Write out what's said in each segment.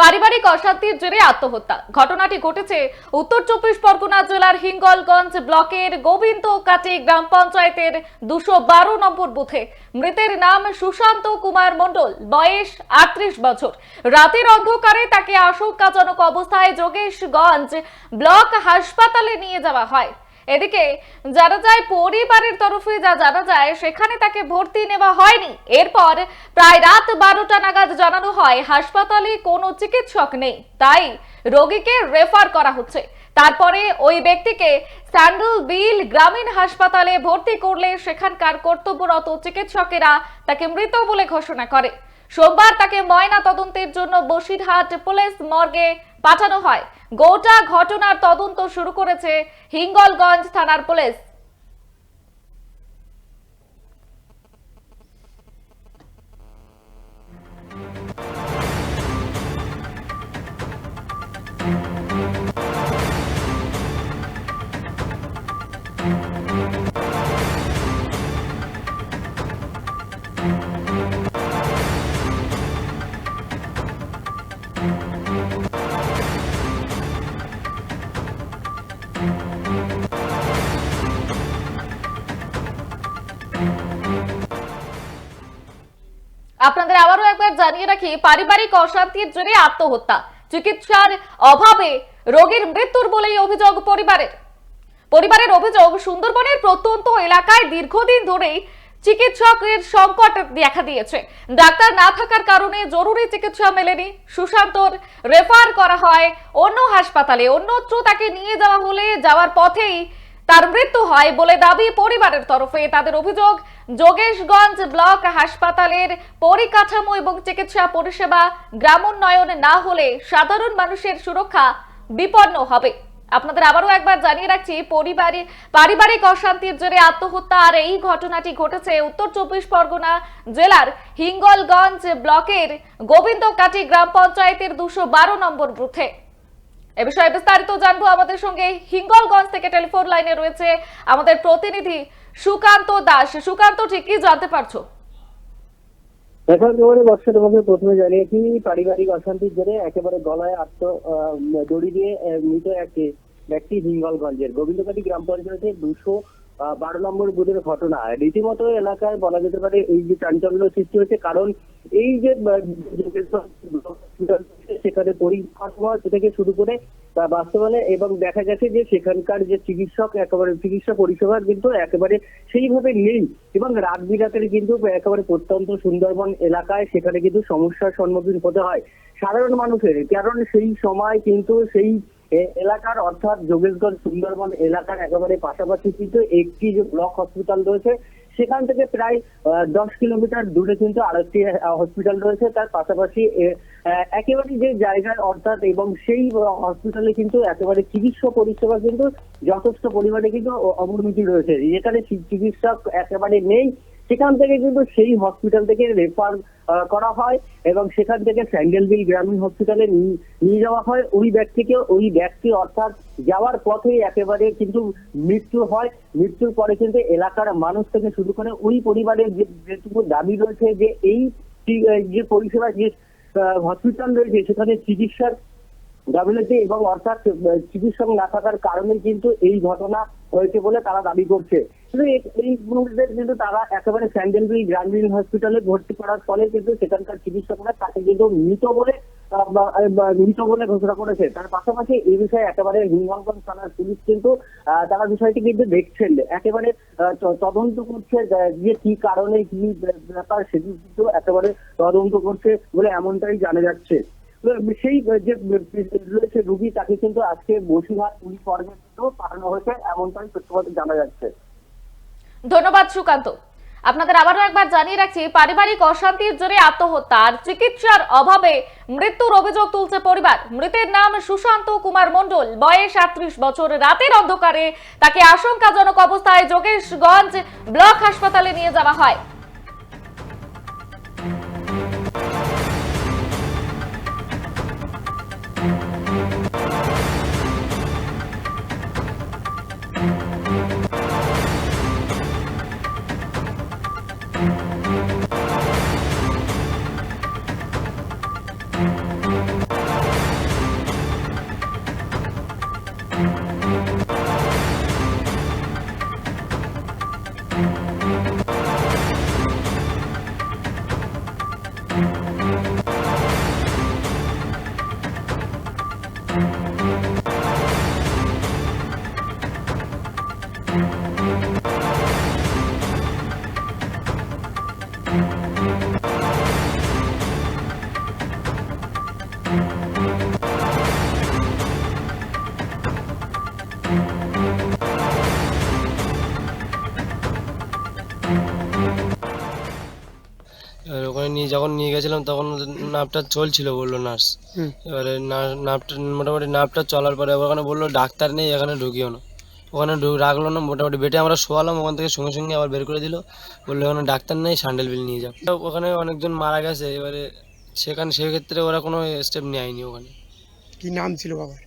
পারিবারিক অশান্তির জেরে আত্মহত্যা। ঘটনাটি ঘটেছে উত্তর চব্বিশ পরগনা জেলার হিঙ্গলগঞ্জ ব্লকের গোবিন্দকাটি গ্রাম পঞ্চায়েতের দুশো বারো নম্বর বুথে। মৃতের নাম সুশান্ত কুমার মণ্ডল, বয়স আটত্রিশ বছর। রাতের অন্ধকারে তাকে আশঙ্কাজনক অবস্থায় যোগেশগঞ্জ ব্লক হাসপাতালে নিয়ে যাওয়া হয়। এদিকে জানা যায় পরিবারের তরফে, যা জানা যায়, সেখানে তাকে ভর্তি নেওয়া হয়নি। এরপর প্রায় রাত বারোটা নাগাদ জানানো হয়, হাসপাতালে কোনো চিকিৎসক নেই। তাই রোগীকে রেফার করা হচ্ছে। তারপরে ওই ব্যক্তিকে স্যান্ডেল বিল গ্রামীণ হাসপাতালে ভর্তি করলে সেখানকার কর্তব্যরত চিকিৎসকেরা তাকে মৃত বলে ঘোষণা করে। সোমবার তাকে ময়না তদন্তের জন্য বসিরহাট পুলিশ মর্গে পাঠানো হয়। গোটা ঘটনার তদন্ত শুরু করেছে হিঙ্গলগঞ্জ থানার পুলিশ। আপনাদের আবারও একবার জানিয়ে রাখি, পারিবারিক অশান্তির জেরে আত্মহত্যা। চিকিৎসার অভাবে রোগীর মৃত্যুর বলেই অভিযোগ পরিবারের। পরিবারের অভিযোগ, সুন্দরবনের প্রত্যন্ত এলাকায় দীর্ঘদিন ধরেই চিকিৎসকের সংকট দেখা দিয়েছে। ডাক্তার না থাকার কারণে জরুরি চিকিৎসা মেলেনি। সুশান্তর রেফার করা হয় অন্য হাসপাতালে। অন্যত্র তাকে নিয়ে যাওয়া হলে যাওয়ার পথেই তার মৃত্যু হয় বলে দাবি পরিবারের তরফে। তাদের অভিযোগ, যোগেশগঞ্জ ব্লক হাসপাতালের পরিকাঠামো এবং চিকিৎসা পরিষেবা গ্রামোন্নয়ন না হলে সাধারণ মানুষের সুরক্ষা বিপন্ন হবে। আপনাদের আবারও একবার জানিয়ে রাখছি, পরিবারে, পারিবারিক অশান্তির জেরে আত্মহত্যা আর এই ঘটনাটি ঘটেছে উত্তর চব্বিশ পরগনা জেলার হিঙ্গলগঞ্জ ব্লকের গোবিন্দকাটি গ্রাম পঞ্চায়েতের দুশো বারো নম্বর বুথে। এ বিষয়ে বিস্তারিত জানব আমাদের সঙ্গে হিঙ্গলগঞ্জ থেকে টেলিফোন লাইনে রয়েছে আমাদের প্রতিনিধি সুকান্ত দাস। সুকান্ত, ঠিক কি জানতে পারছ? প্রথমে জানিয়েছি, পারিবারিক অশান্তির জেরে একেবারে গলায় আত্ম দড়ি দিয়ে মৃত এক ব্যক্তি হিঙ্গলগঞ্জের। গোবিন্দকাটি গ্রাম পঞ্চায়েতের দুশো বারো নম্বর বুথের ঘটনা। রীতিমতো এলাকায় বলা যেতে পারে এই যে চাঞ্চল্য সৃষ্টি হয়েছে, কারণ এই যে সেখানে পরিকাঠামো থেকে শুরু করে বাস্তবায়নে এবং দেখা গেছে যে সেখানকার যে চিকিৎসক, একেবারে চিকিৎসা পরিষেবা কিন্তু একেবারে সেইভাবে নেই এবং রাত বিরাতের কিন্তু একেবারে প্রত্যন্ত সুন্দরবন এলাকায় সেখানে কিন্তু সমস্যার সম্মুখীন হতে হয় সাধারণ মানুষের, কারণ সেই সময় কিন্তু সেই এলাকার অর্থাৎ যোগেশগঞ্জ সুন্দরবন এলাকার একেবারে পাশাপাশি কিন্তু একটি যে ব্লক হসপিটাল রয়েছে সেখান থেকে প্রায় দশ কিলোমিটার দূরে কিন্তু আরেকটি হসপিটাল রয়েছে। তার পাশাপাশি একেবারে যে জায়গায় অর্থাৎ এবং সেই হসপিটালে কিন্তু একেবারে চিকিৎসা পরিষেবা কিন্তু যথেষ্ট পরিমাণে কিন্তু অবনতি রয়েছে। যেখানে চিকিৎসক একেবারে নেই। সেখান থেকে কিন্তু সেই হসপিটাল থেকে রেফার করা হয় এবং সেখান থেকে স্যান্ডেলবিল গ্রামীণ হসপিটালে নিয়ে যাওয়া হয়। ওই ব্যক্তিকে ওই ব্যক্তি অর্থাৎ যাওয়ার পথে একেবারে কিন্তু মৃত্যু হয়। মৃত্যুর পরে কিন্তু এলাকার মানুষ থেকে শুরু করে ওই পরিবারের যে, যেটুকু দাবি রয়েছে যে এই যে পরিষেবা, যে হসপিটাল রয়েছে, সেখানে চিকিৎসার গাফিলতি এবং অর্থাৎ চিকিৎসক না থাকার কারণে কিন্তু এই ঘটনা হয়েছে বলে তারা দাবি করছে। এই- মুহূর্তে কিন্তু তারা একেবারে স্যান্ডেলবিল গ্রামীণ হসপিটালে ভর্তি করার ফলে কিন্তু সেখানকার চিকিৎসকরা তাকে কিন্তু মৃত বলে মৃত বলে ঘোষণা করেছে। তার পাশাপাশি এই বিষয়ে একেবারে হিঙ্গলগঞ্জ থানার পুলিশ কিন্তু তারা বিষয়টি কিন্তু দেখছেন। একেবারে তদন্ত করছে যে- কি কারণে কি ব্যাপার সেটি কিন্তু একেবারে তদন্ত করছে বলে এমনটাই জানা যাচ্ছে। সেই যে রয়েছে রুগী, তাকে কিন্তু আজকে বসিরহাট পুলিশ পর্যায়ে পাঠানো হয়েছে, এমনটাই সত্যি জানা যাচ্ছে। ধন্যবাদ সুকান্ত। আপনাদের আবারও একবার জানিয়ে রাখছি, পারিবারিক অশান্তির জোরে আত্মহত্যা আর চিকিৎসার অভাবে মৃত্যুর অভিযোগ তুলছে পরিবার। মৃতের নাম সুশান্ত কুমার মন্ডল বয়স আটত্রিশ বছর। রাতের অন্ধকারে তাকে আশঙ্কাজনক অবস্থায় যোগেশগঞ্জ ব্লক হাসপাতালে নিয়ে যাওয়া হয়। Thank এবার ওখানে নিয়ে যখন নিয়ে গেছিলাম তখন নাপটা চলছিল বলল নার্স। এবারে নাপটা মোটামুটি নাপটা চলার পরে ওখানে বলল ডাক্তার নেই এখানে ঢুকিও না। ওখানে রাখল না মোটামুটি বেটে আমরা শোয়ালাম ওখান থেকে সঙ্গে সঙ্গে আবার বের করে দিল। বলল ওখানে ডাক্তার নেই স্যান্ডেল বিল নিয়ে যাও। ওখানে অনেকজন মারা গেছে এবারে সেখানে সেক্ষেত্রে ওরা কোনো স্টেপ নেয়নি ওখানে। কি নাম ছিল বাবার?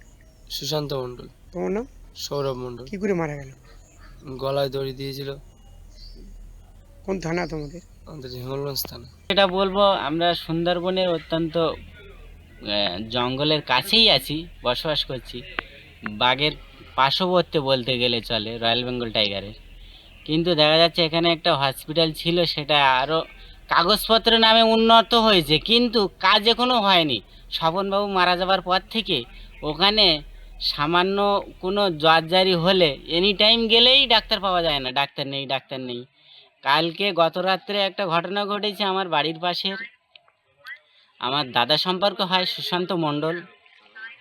সুশান্ত মণ্ডল। তোমার নাম? সৌরভ মণ্ডল। কি করে মারা গেল? গলায় দড়ি দিয়েছিল। কোন থানা তোমাদের? আমাদের হিঙ্গলগঞ্জ থানা। এটা বলব আমরা সুন্দরবনের অত্যন্ত জঙ্গলের কাছেই আছি বসবাস করছি। বাঘের পার্শ্ববর্তী বলতে গেলে চলে রয়্যাল বেঙ্গল টাইগারের। কিন্তু দেখা যাচ্ছে এখানে একটা হসপিটাল ছিল সেটা আরও কাগজপত্র নামে উন্নত হয়েছে কিন্তু কাজ এখনও হয়নি। স্বপনবাবু মারা যাবার পর থেকে ওখানে সামান্য কোনো জর্জারি হলে এনি টাইম গেলেই ডাক্তার পাওয়া যায় না ডাক্তার নেই ডাক্তার নেই। কালকে গত রাত্রে একটা ঘটনা ঘটেছে আমার বাড়ির পাশের। আমার দাদা সম্পর্ক হয় সুশান্ত মণ্ডল।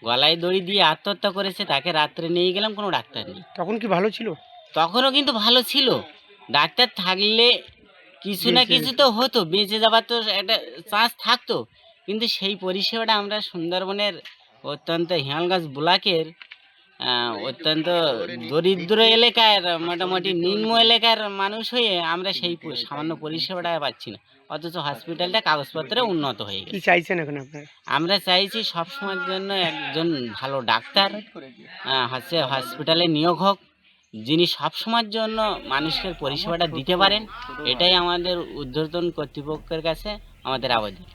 গলায় দড়ি দিয়ে আত্মহত্যা করেছে তাকে রাত্রে নিয়ে গেলাম কোনো ডাক্তার নেই। তখন কি ভালো ছিল? তখনও কিন্তু ভালো ছিল। ডাক্তার থাকলে কিছু না কিছু তো হতো বেঁচে যাবার তো একটা চান্স থাকতো। কিন্তু সেই পরিষেবাটা আমরা সুন্দরবনের অত্যন্ত হিয়ালগাছ ব্লকের অত্যন্ত দরিদ্র এলাকার মোটামুটি নিম্ন এলাকার মানুষ হয়ে আমরা সেই সামান্য পরিষেবাটা পাচ্ছি না। অথচ হসপিটালটা কাগজপত্রে উন্নত হয়ে কি গেছে। চাইছেন এখন আপনারা আমরা চাইছি সবসময়ের জন্য একজন ভালো ডাক্তার হচ্ছে হসপিটালে নিয়োগ হোক যিনি সবসময়ের জন্য মানুষের পরিষেবাটা দিতে পারেন এটাই আমাদের ঊর্ধ্বতন কর্তৃপক্ষের কাছে আমাদের আবেদন।